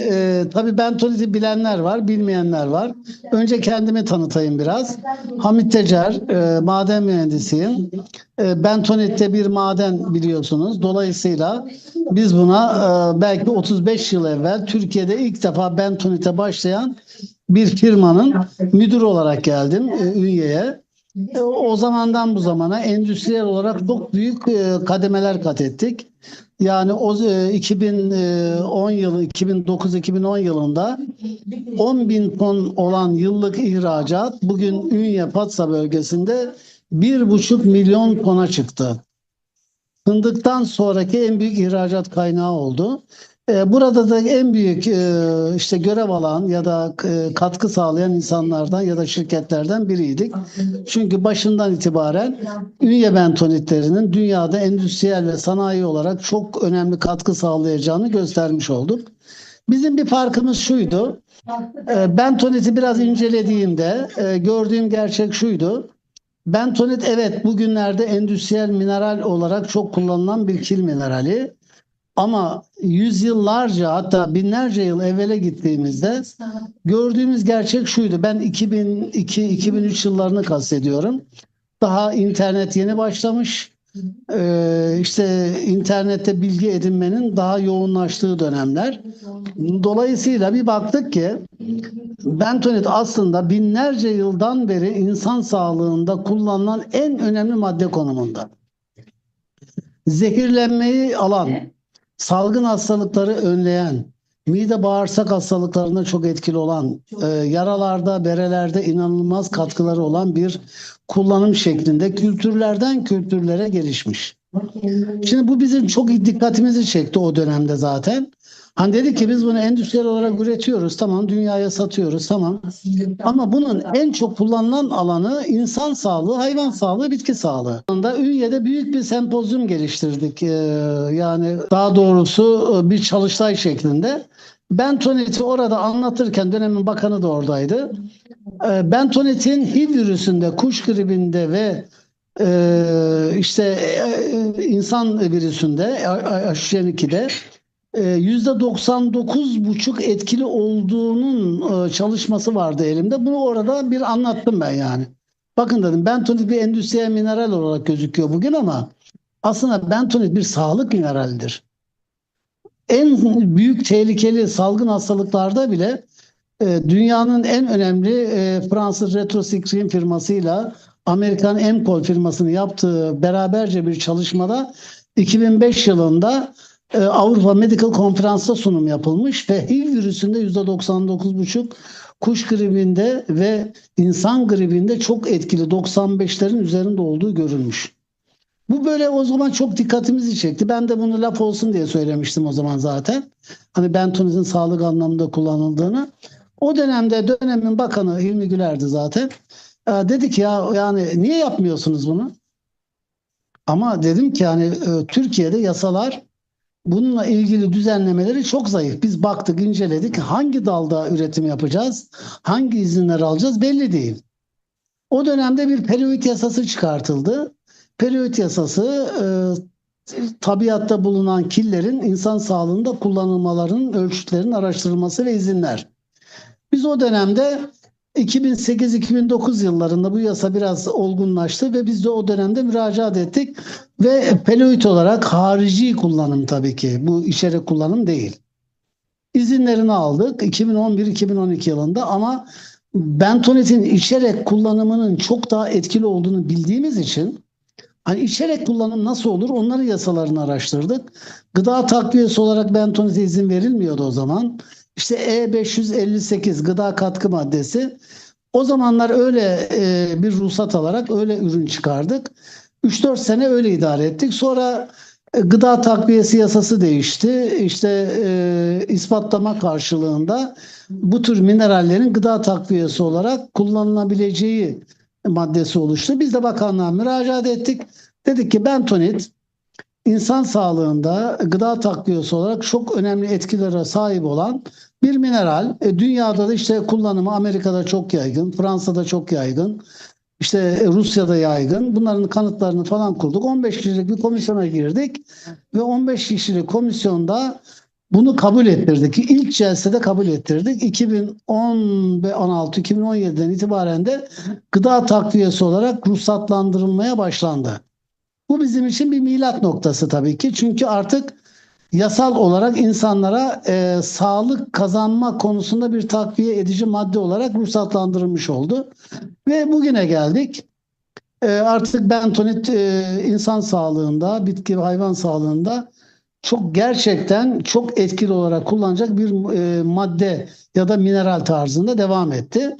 Ee, tabii bentoniti bilenler var, bilmeyenler var. Önce kendimi tanıtayım biraz. Hamit Tecer, e, maden mühendisiyim. E, bentonit bir maden biliyorsunuz. Dolayısıyla biz buna e, belki 35 yıl evvel Türkiye'de ilk defa bentonite başlayan bir firmanın müdür olarak geldim e, Ünye'ye. E, O zamandan bu zamana endüstriyel olarak çok büyük e, kademeler kat ettik. Yani o e, 2010 yılı 2009-2010 yılında 10 bin ton olan yıllık ihracat bugün Ünye Patsa bölgesinde 1,5 milyon tona çıktı. Fındıktan sonraki en büyük ihracat kaynağı oldu. E, Burada da en büyük e, işte görev alan ya da e, katkı sağlayan insanlardan ya da şirketlerden biriydik. Çünkü başından itibaren Ünye bentonitlerinin dünyada endüstriyel ve sanayi olarak çok önemli katkı sağlayacağını göstermiş olduk. Bizim bir farkımız şuydu. Bentoniti biraz incelediğimde gördüğüm gerçek şuydu. Bentonit evet bugünlerde endüstriyel mineral olarak çok kullanılan bir kil minerali. Ama yüzyıllarca hatta binlerce yıl evvele gittiğimizde gördüğümüz gerçek şuydu. Ben 2002-2003 yıllarını kastediyorum. Daha internet yeni başlamış. Ee, işte internette bilgi edinmenin daha yoğunlaştığı dönemler. Dolayısıyla bir baktık ki bentonit aslında binlerce yıldan beri insan sağlığında kullanılan en önemli madde konumunda. Zehirlenmeyi alan, salgın hastalıkları önleyen, mide bağırsak hastalıklarında çok etkili olan, e, yaralarda, berelerde inanılmaz katkıları olan bir kullanım şeklinde kültürlerden kültürlere gelişmiş. Şimdi bu bizim çok dikkatimizi çekti o dönemde zaten. Hani dedik ki biz bunu endüstriyel olarak üretiyoruz. Tamam dünyaya satıyoruz. Tamam. Ama bunun en çok kullanılan alanı insan sağlığı, hayvan sağlığı, bitki sağlığı. Aslında Ünye'de büyük bir sempozyum geliştirdik. Ee, yani daha doğrusu e, bir çalıştay şeklinde. Bentonit'i orada anlatırken dönemin bakanı da oradaydı. Ee, Bentonit'in HIV virüsünde, kuş gribinde ve e, işte e, insan virüsünde H1N2'de %99,5 etkili olduğunun e, çalışması vardı elimde. Bunu orada bir anlattım ben yani. Bakın dedim bentonit bir endüstriyel mineral olarak gözüküyor bugün ama aslında bentonit bir sağlık mineralidir. En büyük tehlikeli salgın hastalıklarda bile e, dünyanın en önemli e, Fransız Retrosikrin firmasıyla Amerikan Emcol firmasının yaptığı beraberce bir çalışmada 2005 yılında Avrupa Medical Konferans'ta sunum yapılmış ve HIV virüsünde %99,5 kuş gribinde ve insan gribinde çok etkili 95'lerin üzerinde olduğu görülmüş. Bu böyle o zaman çok dikkatimizi çekti. Ben de bunu laf olsun diye söylemiştim o zaman zaten. Hani bentonitin sağlık anlamında kullanıldığını. O dönemde dönemin bakanı Hilmi Güler'di zaten. E, dedi ki ya yani niye yapmıyorsunuz bunu? Ama dedim ki hani e, Türkiye'de yasalar bununla ilgili düzenlemeleri çok zayıf. Biz baktık, inceledik. Hangi dalda üretim yapacağız? Hangi izinler alacağız belli değil. O dönemde bir periyodik yasası çıkartıldı. Periyodik yasası e, tabiatta bulunan killerin insan sağlığında kullanılmalarının ölçütlerinin araştırılması ve izinler. Biz o dönemde 2008-2009 yıllarında bu yasa biraz olgunlaştı ve biz de o dönemde müracaat ettik ve peloid olarak harici kullanım tabii ki bu içerik kullanım değil. İzinlerini aldık 2011-2012 yılında ama bentonitin içerek kullanımının çok daha etkili olduğunu bildiğimiz için hani içerek kullanım nasıl olur onların yasalarını araştırdık. Gıda takviyesi olarak bentonite izin verilmiyordu o zaman. İşte E558 gıda katkı maddesi. O zamanlar öyle e, bir ruhsat alarak öyle ürün çıkardık. 3-4 sene öyle idare ettik. Sonra e, gıda takviyesi yasası değişti. İşte e, ispatlama karşılığında bu tür minerallerin gıda takviyesi olarak kullanılabileceği maddesi oluştu. Biz de bakanlığa müracaat ettik. Dedik ki bentonit insan sağlığında gıda takviyesi olarak çok önemli etkilere sahip olan bir mineral. E, dünyada da işte kullanımı Amerika'da çok yaygın, Fransa'da çok yaygın, işte e, Rusya'da yaygın. Bunların kanıtlarını falan kurduk. 15 kişilik bir komisyona girdik ve 15 kişilik komisyonda Bunu kabul ettirdik. İlk celsede kabul ettirdik. 2010 ve 16 2017'den itibaren de gıda takviyesi olarak ruhsatlandırılmaya başlandı. Bu bizim için bir milat noktası tabii ki. Çünkü artık yasal olarak insanlara e, sağlık kazanma konusunda bir takviye edici madde olarak ruhsatlandırılmış oldu. Ve bugüne geldik. E, artık bentonit e, insan sağlığında, bitki ve hayvan sağlığında çok gerçekten çok etkili olarak kullanacak bir e, madde ya da mineral tarzında devam etti.